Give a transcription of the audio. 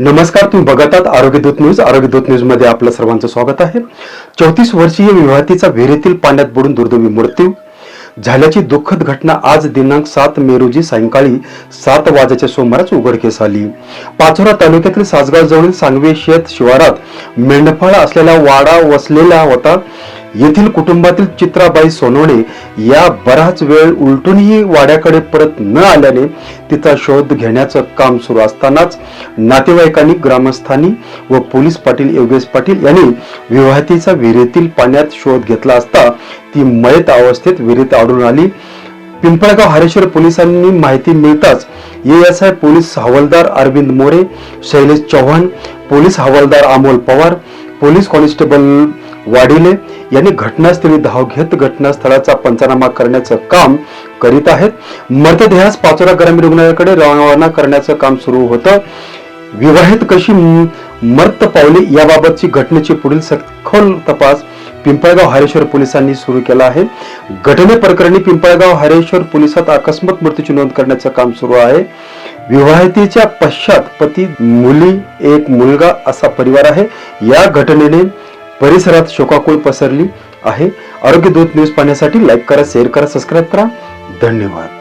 नमस्कार तुम्ही बघत आहात आरोग्य दूत न्यूज. आरोग्यदूत न्यूजमध्ये आपलं सर्वांचं स्वागत आहे. चौतीस वर्षीय विवाहितेचा विहिरीतील पाण्यात बुडून दुर्दैवी मृत्यू. झाल्याची दुःखद घटना आज दिनांक सात मे रोजी सायंकाळी सात वाजेच्या सुमारास उघडकीस आली. पाचोरा तालुक्यातील सासगाव जवळील सांगवे शेत शिवारात मेंढपाळ असलेला वाडा वसलेला होता. येथील कुटुंबातील चित्राबाई सोनवणे या बराच वेळ उलटूनही वाड्याकडे परत न आल्याने तिचा शोध घेण्याचं काम सुरू असतानाच नातेवाईकांनी ग्रामस्थांनी व पोलीस पाटील योगेश पाटील यांनी विवाहितेचा विहिरीतील पाण्यात शोध घेतला असता ती मयत अवस्थेत विहिरीत आढळून आली. पिंपळगाव हरेश्वर पोलिसांनी माहिती मिळताच एएसआय पोलीस हवालदार अरविंद मोरे शैलेश चव्हाण पोलीस हवालदार अमोल पवार पोलीस कॉन्स्टेबल वाढिले यांनी घटनास्थळी धाव घेत घटनास्थळाचा पंचनामा करण्याचं काम करीत आहेत. मृतदेहास पाचोरा ग्रामीण रुग्णालयाकडे रवाना करण्याचं काम सुरू होतं. विवाहित कशी मर्त पावली याबाबतची घटनेची पुढील सखोल तपास पिंपळगाव हरेश्वर पोलिसांनी सुरू केला आहे. घटने प्रकरणी पिंपळगाव हरेश्वर पोलिसात अकस्मात मृत्यूची नोंद करण्याचं काम सुरू आहे. विवाहितेच्या पश्चात पती मुली एक मुलगा असा परिवार आहे. या घटनेने परिसरात शोकाकुळ पसरली आहे. आरोग्य दूत न्यूज पाहण्यासाठी लाईक करा शेअर करा सबस्क्राईब करा. धन्यवाद.